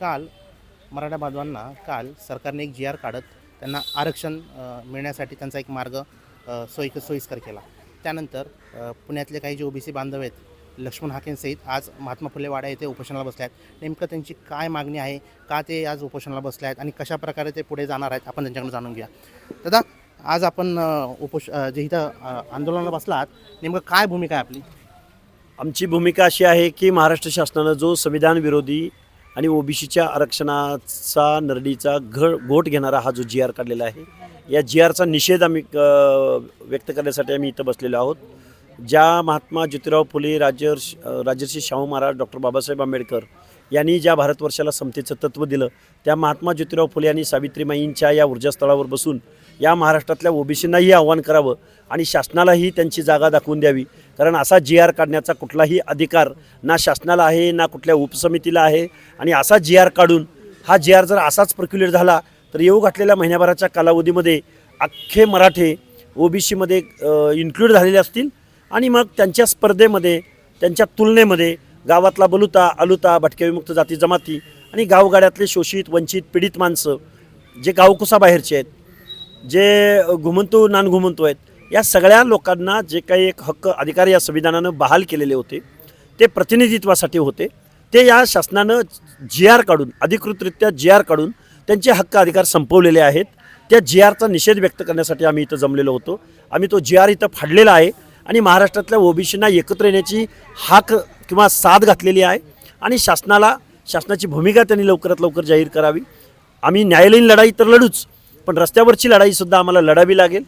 काल मराठा बांधवांना काल सरकारने एक जी आर काढत त्यांना आरक्षण मिळण्यासाठी त्यांचा एक मार्ग सोयी सोयीस्कर केला. त्यानंतर पुण्यातले काही जे ओबीसी बांधव आहेत लक्ष्मण हाकेंसहित आज महात्मा फुले वाडा येथे उपोषणाला बसले आहेत. नेमकं त्यांची काय मागणी आहे का ते आज उपोषणाला बसले आहेत आणि कशा प्रकारे ते पुढे जाणार आहेत आपण त्यांच्याकडून जाणून घ्या दादा आज आपण उपोष जे इथं आंदोलनाला बसला आहात नेमकं काय भूमिका आहे आपली? आमची भूमिका अशी आहे की महाराष्ट्र शासनानं जो संविधान विरोधी आणि ओबीसीच्या आरक्षणाचा नरडीचा घ घोट घेणारा हा जो जी आर काढलेला आहे या जी आरचा निषेध आम्ही व्यक्त करण्यासाठी आम्ही इथं बसलेलो आहोत. ज्या महात्मा ज्योतिराव फुले राजर्ष राजर्षी शाहू महाराज डॉक्टर बाबासाहेब आंबेडकर यांनी ज्या भारतवर्षाला समतेचं तत्त्व दिलं त्या महात्मा ज्योतिराव फुले आणि सावित्रीमाईंच्या या ऊर्जास्थळावर बसून या महाराष्ट्रातल्या ओबीसींनाही आव्हान करावं आणि शासनालाही त्यांची जागा दाखवून द्यावी. कारण असा जी आर काढण्याचा कुठलाही अधिकार ना शासनाला आहे ना कुठल्या उपसमितीला आहे. आणि असा जी आर काढून हा जी आर जर असाच प्रक्युलेट झाला तर येऊ घातलेल्या महिन्याभराच्या कालावधीमध्ये अख्खे मराठे ओबीसीमध्ये इन्क्लूड झालेले असतील. आणि मग त्यांच्या स्पर्धेमध्ये त्यांच्या तुलनेमध्ये गावातला बलुता अलुता भटक्या विमुक्त जाती जमाती आणि गावगाड्यातले शोषित वंचित पीडित माणसं जे गावकुसाबाहेरचे आहेत जे घुमंतू नान घुमंतू आहेत या सगळ्या लोकांना जे काही एक हक्क अधिकार या संविधानानं बहाल केलेले होते ते प्रतिनिधित्वासाठी होते. ते या शासनानं जी आर काढून अधिकृतरित्या जी आर काढून त्यांचे हक्क अधिकार संपवलेले आहेत. त्या जी आरचा निषेध व्यक्त करण्यासाठी आम्ही इथं जमलेलो होतो. आम्ही तो जी आर इथं फाडलेला आहे आणि महाराष्ट्रातल्या ओबीसींना एकत्र येण्याची हाक किंवा साथ घातलेली आहे आणि शासनाला शासनाची भूमिका त्यांनी लवकरात लवकर जाहीर करावी. आम्ही न्यायालयीन लढाई तर लढूच पण रस्त्यावरची लढाईसुद्धा आम्हाला लढावी लागेल.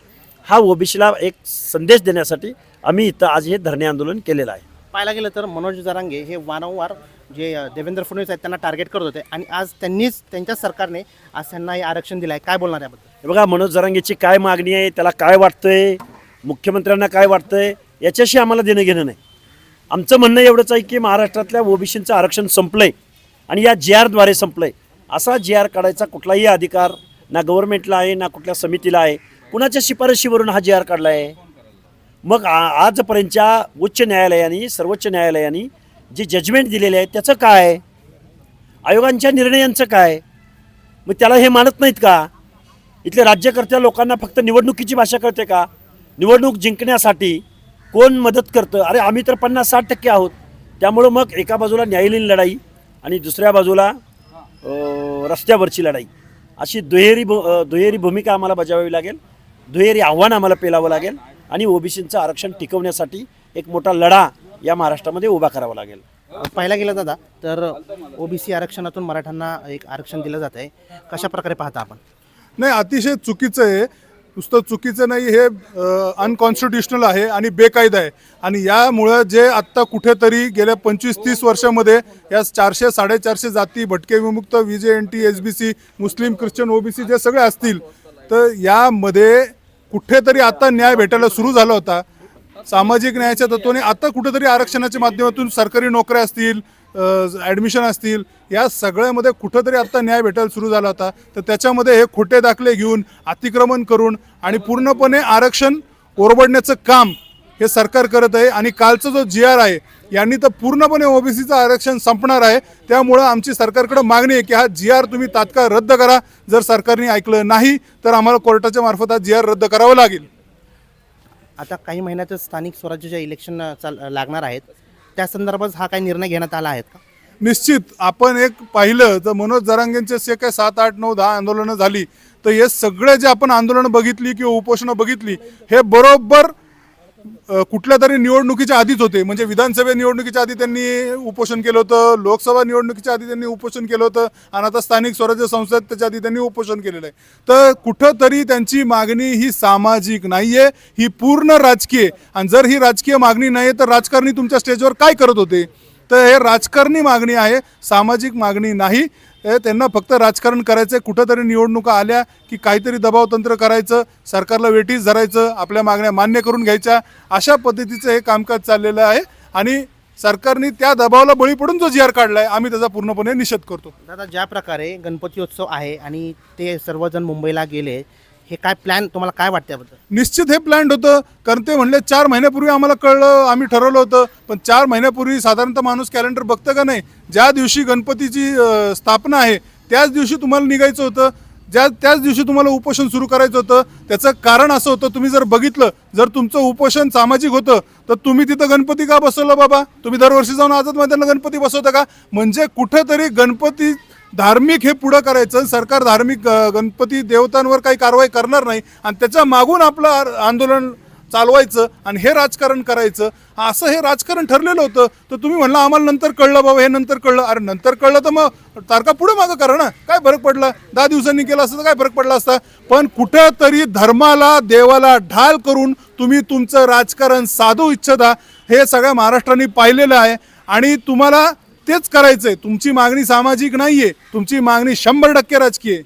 हा ओबीसीला एक संदेश देण्यासाठी आम्ही इथं आज हे धरणे आंदोलन केलेलं आहे. पाहायला गेलं तर मनोज जरांगे हे वारंवार जे देवेंद्र फडणवीस आहेत त्यांना टार्गेट करत होते आणि आज त्यांनीच त्यांच्या सरकारने आज त्यांना हे आरक्षण दिलं आहे काय बोलणार याबद्दल? हे बघा मनोज जरांगेची काय मागणी आहे त्याला काय वाटतंय मुख्यमंत्र्यांना काय वाटतंय याच्याशी आम्हाला देणं घेणं नाही. आमचं म्हणणं एवढंच आहे की महाराष्ट्रातल्या ओबीसींचं आरक्षण संपलंय आणि या जी आरद्वारे संपलंय. असा जी आर काढायचा कुठलाही अधिकार ना गव्हर्नमेंटला आहे ना कुठल्या समितीला आहे. कुणाच्या शिफारशीवरून हा जी आर काढला आहे? मग आ- आजपर्यंतच्या उच्च न्यायालयाने सर्वोच्च न्यायालयाने जे जजमेंट दिलेले आहे त्याचं काय आयोगांच्या निर्णयांचं काय मग त्याला हे मानत नाहीत का? इथले राज्यकर्त्या लोकांना फक्त निवडणुकीची भाषा कळते का? निवडणूक जिंकण्यासाठी कोण मदत करतं? अरे आम्ही तर पन्नास साठ टक्के आहोत. त्यामुळं मग एका बाजूला न्यायालयीन लढाई आणि दुसऱ्या बाजूला रस्त्यावरची लढाई. अशी दुहेरी दुहेरी भूमिका आम्हाला बजावावी लागेल. दुहेरी आव्हान आम्हाला पेलावं लागेल आणि ओबीसींचं आरक्षण टिकवण्यासाठी एक मोठा लढा या महाराष्ट्रामध्ये उभा करावा लागेल. पाहायला गेलं दादा तर ओबीसी आरक्षणातून मराठ्यांना एक आरक्षण दिलं जात आहे कशा प्रकारे पाहता आपण? नाही अतिशय चुकीचं आहे. नुसतं चुकीचं नाही हे अनकॉन्स्टिट्युशनल आहे आणि बेकायदा आहे. आणि यामुळं जे आत्ता कुठेतरी गेल्या पंचवीस तीस वर्षामध्ये या चारशे साडेचारशे जाती भटके विमुक्त VJ N T S B C मुस्लिम ख्रिश्चन ओबीसी जे सगळे असतील तर यामध्ये कुठेतरी आता न्याय भेटायला सुरू झाला होता. सामाजिक न्यायाच्या तत्वाने आता कुठेतरी आरक्षणाच्या माध्यमातून सरकारी नोकऱ्या असतील ॲडमिशन असतील या सगळ्यामध्ये कुठंतरी आत्ता न्याय भेटायला सुरू झाला होता. तर त्याच्यामध्ये हे खोटे दाखले घेऊन अतिक्रमण करून आणि पूर्णपणे आरक्षण ओरबडण्याचं काम हे सरकार करत आहे. आणि कालचा जो जी आर आहे यांनी तर पूर्णपणे ओबीसीचं आरक्षण संपणार आहे. त्यामुळं आमची सरकारकडे मागणी आहे की हा जी आर तुम्ही तात्काळ रद्द करा. जर सरकारने ऐकलं नाही तर आम्हाला कोर्टाच्या मार्फत हा जी आर रद्द करावा लागेल. आता काही महिन्यातच स्थानिक स्वराज्याच्या इलेक्शन चाल लागणार आहेत. त्या संदर्भात हा काही निर्णय घेण्यात आला आहे का? निश्चित. आपण एक पाहिलं तर मनोज जरांगेंचे जे काही सात आठ नऊ दहा आंदोलनं झाली तर हे सगळे जे आपण आंदोलनं बघितली किंवा उपोषणं बघितली हे बरोबर कुठल्या तरी निवडणुकीच्या आधीच होते. म्हणजे विधानसभा निवडणुकीच्या आधी त्यांनी उपोषण केलं होतं लोकसभा निवडणुकीच्या आधी त्यांनी उपोषण केलं होतं आणि आता स्थानिक स्वराज्य संस्थेत त्याच्या आधी त्यांनी उपोषण केलेलं आहे. तर कुठंतरी त्यांची मागणी ही सामाजिक नाही आहे ही पूर्ण राजकीय. आणि जर ही राजकीय मागणी नाही आहे तर राजकारणी तुमच्या स्टेजवर काय करत होते? तर हे राजकारणी मागणी आहे सामाजिक मागणी नाही. त्यांना फक्त राजकारण करायचं आहे कुठंतरी निवडणुका आल्या की काहीतरी दबावतंत्र करायचं सरकारला वेटीस धरायचं आपल्या मागण्या मान्य करून घ्यायच्या. अशा पद्धतीचं हे कामकाज चाललेलं आहे आणि सरकारने त्या दबावाला बळी पडून जो जी आर काढला आहे आम्ही त्याचा पूर्णपणे निषेध करतो. दादा ज्या प्रकारे गणपती उत्सव आहे आणि ते सर्वजण मुंबईला गेले हे काय प्लॅन तुम्हाला काय वाटतं याबद्दल? निश्चित हे प्लॅन्ड होतं कारण ते म्हणले चार महिन्यापूर्वी आम्हाला कळलं आम्ही ठरवलं होतं पण चार महिन्यापूर्वी साधारणतः माणूस कॅलेंडर बघतं का नाही? ज्या दिवशी गणपतीची स्थापना आहे त्याच दिवशी तुम्हाला निघायचं होतं ज्या त्याच दिवशी तुम्हाला उपोषण सुरू करायचं होतं त्याचं कारण असं होतं तुम्ही जर बघितलं जर तुमचं उपोषण सामाजिक होतं तर तुम्ही तिथं गणपती का बसवलं बाबा? तुम्ही दरवर्षी जाऊन आझाद मैदानला गणपती बसवता का? म्हणजे कुठंतरी गणपती धार्मिक हे पुढं करायचं सरकार धार्मिक गणपती देवतांवर काही कारवाई करणार नाही आणि त्याच्या मागून आपलं आंदोलन चालवायचं आणि हे राजकारण करायचं. असं हे राजकारण ठरलेलं होतं. तर तुम्ही म्हणला आम्हाला नंतर कळलं बाबा हे नंतर कळलं. अरे नंतर कळलं तर मग तारखा पुढे मागं करा ना. काय फरक पडला? दहा दिवसांनी केलं असतं तर काय फरक पडला असता? पण कुठंतरी धर्माला देवाला ढाल करून तुम्ही तुमचं राजकारण साधू इच्छिता हे सगळ्या महाराष्ट्राने पाहिलेलं आहे. आणि तुम्हाला तेच करायचंय. तुमची मागणी सामाजिक नाहीये. तुमची मागणी शंभर टक्के राजकीय आहे.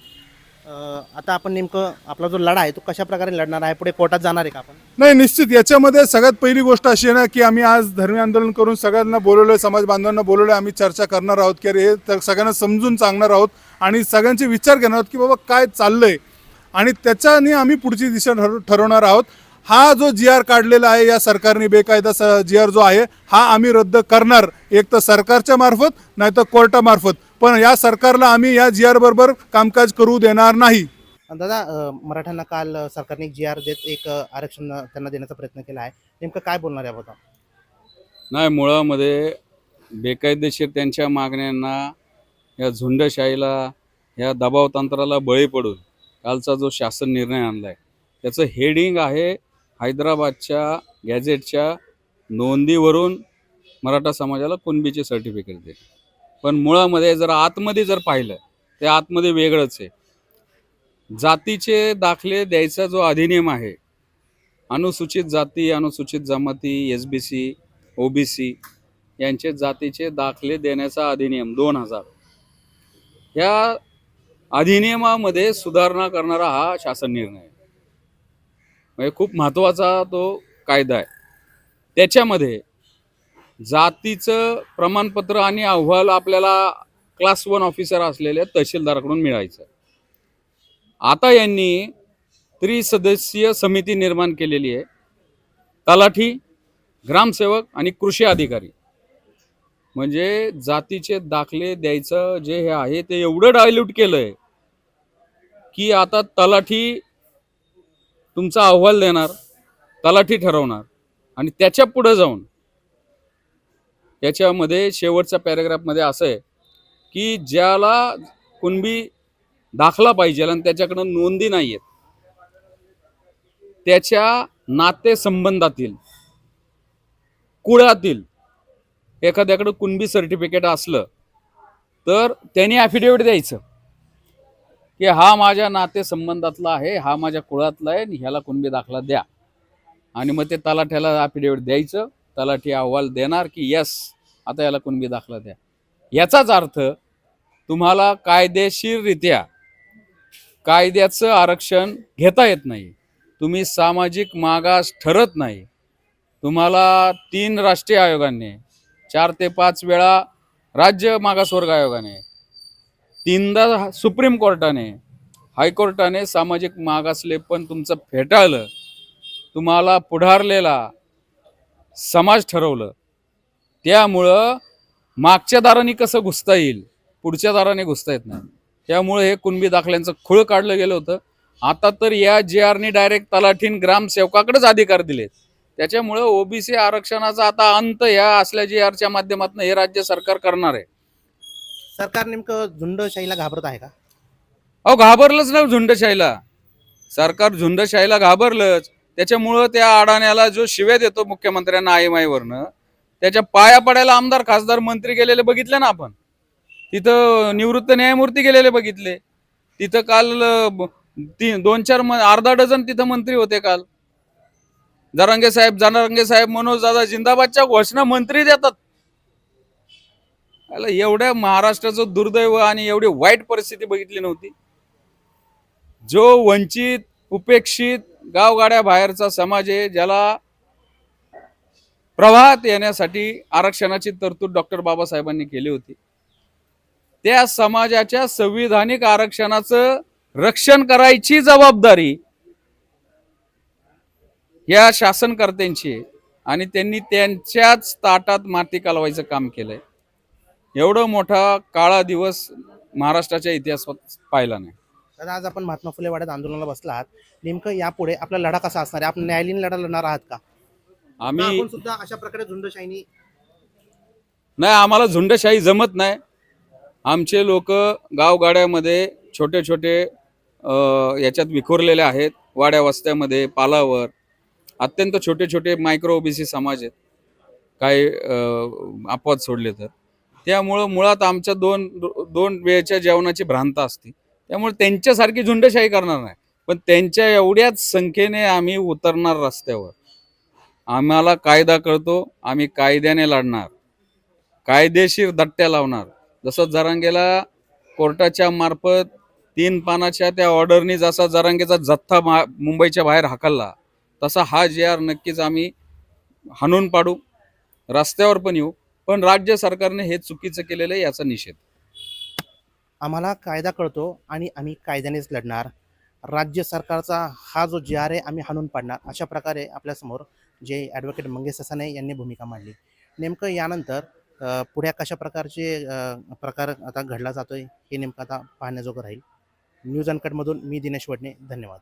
अं, आता आपण नेमकं आपला जो लढा आहे तो कशा प्रकारे लढणार आहे? पुढे कोर्टात जाणार आहे का आपण? नाही निश्चित. याच्यामध्ये सगळ्यात पहिली गोष्ट अशी आहे ना की आम्ही आज धर्मीय आंदोलन करून सगळ्यांना बोलवलं समाज बांधवांना बोलवलं आम्ही चर्चा करणार आहोत की अरे हे तर सगळ्यांना समजून सांगणार आहोत आणि सगळ्यांचे विचार घेणार आहोत की बाबा काय चाललंय. आणि त्याच्याने आम्ही पुढची दिशा ठरव ठरवणार आहोत. हा जो जी आर काढलेला आहे या सरकारने बेकायदा जी आर जो आहे हा आम्ही रद्द करणार. एक तर सरकारच्या मार्फत नाही तर कोर्टामार्फत. पण या सरकारला आम्ही या जी आर बरोबर कामकाज करू देणार नाही. दादा मराठ्यांना काल सरकारने जी आर देत एक आरक्षण त्यांना देण्याचा प्रयत्न केला आहे. नेमकं काय बोलणार याबद्दल नाही मुळामध्ये बेकायदेशीर त्यांच्या मागण्यांना या झुंडशाहीला या दबाव तंत्राला बळी पडून कालचा जो शासन निर्णय आणला आहे त्याचं हेडिंग आहे हैदराबादच्या गॅझेटच्या नोंदीवरून मराठा समाजाला कुणबीचे सर्टिफिकेट दे पण मुळामध्ये जर आतमध्ये जर पाहिलं ते आतमध्ये वेगळंच आहे. जातीचे दाखले द्यायचा जो अधिनियम आहे अनुसूचित जाती अनुसूचित जमाती S B C O B C यांचे जातीचे दाखले देण्याचा अधिनियम दोन हजार. या अधिनियमामध्ये सुधारणा करणारा हा शासन निर्णय आहे. म्हणजे खूप महत्त्वाचा तो कायदा आहे. त्याच्यामध्ये जातीचं प्रमाणपत्र आणि अहवाल आपल्याला क्लास वन ऑफिसर असलेल्या तहसीलदाराकडून मिळायचं. आता यांनी त्रिसदस्यीय समिती निर्माण केलेली आहे. तलाठी ग्रामसेवक आणि कृषी अधिकारी. म्हणजे जातीचे दाखले द्यायचं जे हे आहे ते एवढं डायल्यूट केलंय की आता तलाठी तुमचा अहवाल देणार तलाठी ठरवणार आणि त्याच्या पुढे जाऊन याच्यामध्ये शेवटच्या पॅरेग्राफमध्ये असं आहे की ज्याला कुणबी दाखला पाहिजे आणि त्याच्याकडं नोंदी नाही आहेत त्याच्या नातेसंबंधातील कुळातील एखाद्याकडं कुणबी सर्टिफिकेट असलं तर त्यांनी ॲफिडेविट द्यायचं. की हा माझ्या नातेसंबंधातला आहे हा माझ्या कुळातला आहे आणि ह्याला कुणबी दाखला द्या. आणि मग ते तलाठ्याला ॲफिडेविट द्यायचं तलाठी अहवाल देणार की यस आता याला कुणबी दाखला द्या. याचाच अर्थ तुम्हाला कायदेशीररित्या कायद्याचं आरक्षण घेता येत नाही. तुम्ही सामाजिक मागास ठरत नाही. तुम्हाला तीन राष्ट्रीय आयोगाने चार ते पाच वेळा राज्य मागासवर्ग आयोगाने तीनदा सुप्रीम कोर्टाने हायकोर्टाने सामाजिक मागासले पण तुमचं फेटाळलं तुम्हाला पुढारलेला समाज ठरवलं. त्यामुळं मागच्या दाराने कसं घुसता येईल पुढच्या दाराने घुसता येत नाही. त्यामुळे हे कुणबी दाखल्यांचं खुळ काढलं गेलं होतं. आता तर या जे आरनी डायरेक्ट तलाठीन ग्रामसेवकाकडेच अधिकार दिलेत. त्याच्यामुळं ओबीसी आरक्षणाचा आता अंत या असल्या जे आरच्या माध्यमातून हे राज्य सरकार करणार आहे. सरकार नेमकं झुंडशाहीला घाबरत आहे का? अहो घाबरलंच ना झुंडशाहीला. सरकार झुंडशाहीला घाबरलंच. त्याच्यामुळं त्या अडाण्याला जो शिव्या देतो मुख्यमंत्र्यांना आईमाईवरनं त्याच्या पाया पडायला आमदार खासदार मंत्री गेलेले बघितले ना आपण. तिथं निवृत्त न्यायमूर्ती गेलेले बघितले. तिथं काल तीन दोन चार अर्धा डझन तिथं मंत्री होते काल. जरांगे साहेब जरांगे साहेब मनोज दादा जिंदाबादच्या घोषणा मंत्री देतात. एवढ्या महाराष्ट्राचं दुर्दैव आणि एवढी वाईट परिस्थिती बघितली नव्हती. जो वंचित उपेक्षित गावगाड्या बाहेरचा समाज आहे ज्याला प्रवाहात येण्यासाठी आरक्षणाची तरतूद डॉक्टर बाबासाहेबांनी केली होती. त्या समाजाच्या संविधानिक आरक्षणाचं रक्षण करायची जबाबदारी या शासनकर्त्यांची आणि त्यांनी त्यांच्याच ताटात माती कालवायचं काम केलंय. एवढं मोठा काळा दिवस महाराष्ट्राच्या इतिहासात पाहिला नाही. दादा आज आपण महात्मा फुले वाड्यात आंदोलनाला बसला आहात. नेमकं यापुढे आपला लढा कसा असणार आहे? आपण न्यायालयीन लढा लढणार आहात का? आम्ही आपण सुद्धा अशा प्रकारे झुंडशाहीनी नाही आम्हाला झुंडशाही जमत नाही. आमचे लोक गावगाड्यामध्ये छोटे छोटे अ, याच्यात विखुरलेले आहेत. वाड्या वस्त्यामध्ये पालावर. अत्यंत छोटे छोटे मायक्रो ओबीसी समाज आहेत. काही अ, अपवाद सोडले तर. त्यामुळं मुळात आमच्या दोन दोन वेळच्या जेवणाची भ्रांत असते. त्यामुळे त्यांच्यासारखी झुंडशाही करणार नाही. पण त्यांच्या एवढ्याच संख्येने आम्ही उतरणार रस्त्यावर. आम्हाला कायदा कळतो आम्ही कायद्याने लढणार. कायदेशीर दट्ट्या लावणार. जसं जरांगेला कोर्टाच्या मार्फत तीन पानाच्या त्या ऑर्डरनी जसा जरांगेचा जथ्था मा मुंबईच्या बाहेर हाकलला तसा हा जे आर नक्कीच आम्ही हाणून पाडू. रस्त्यावर पण येऊ. पण राज्य सरकारने हे चुकीचं केलेलं आहे याचा निषेध. आम्हाला कायदा कळतो आणि आम्ही कायद्यानेच लढणार. राज्य सरकारचा हा जो जी आर आहे आम्ही हाणून पाडणार. अशा प्रकारे आपल्यासमोर जे ॲडव्होकेट मंगेश ससाने यांनी भूमिका मांडली. नेमकं यानंतर पुढे कशा प्रकारचे प्रकार आता घडला जातोय हे नेमकं आता पाहण्याजोगं राहील. न्यूज अनकटमधून मी दिनेश वडणे धन्यवाद.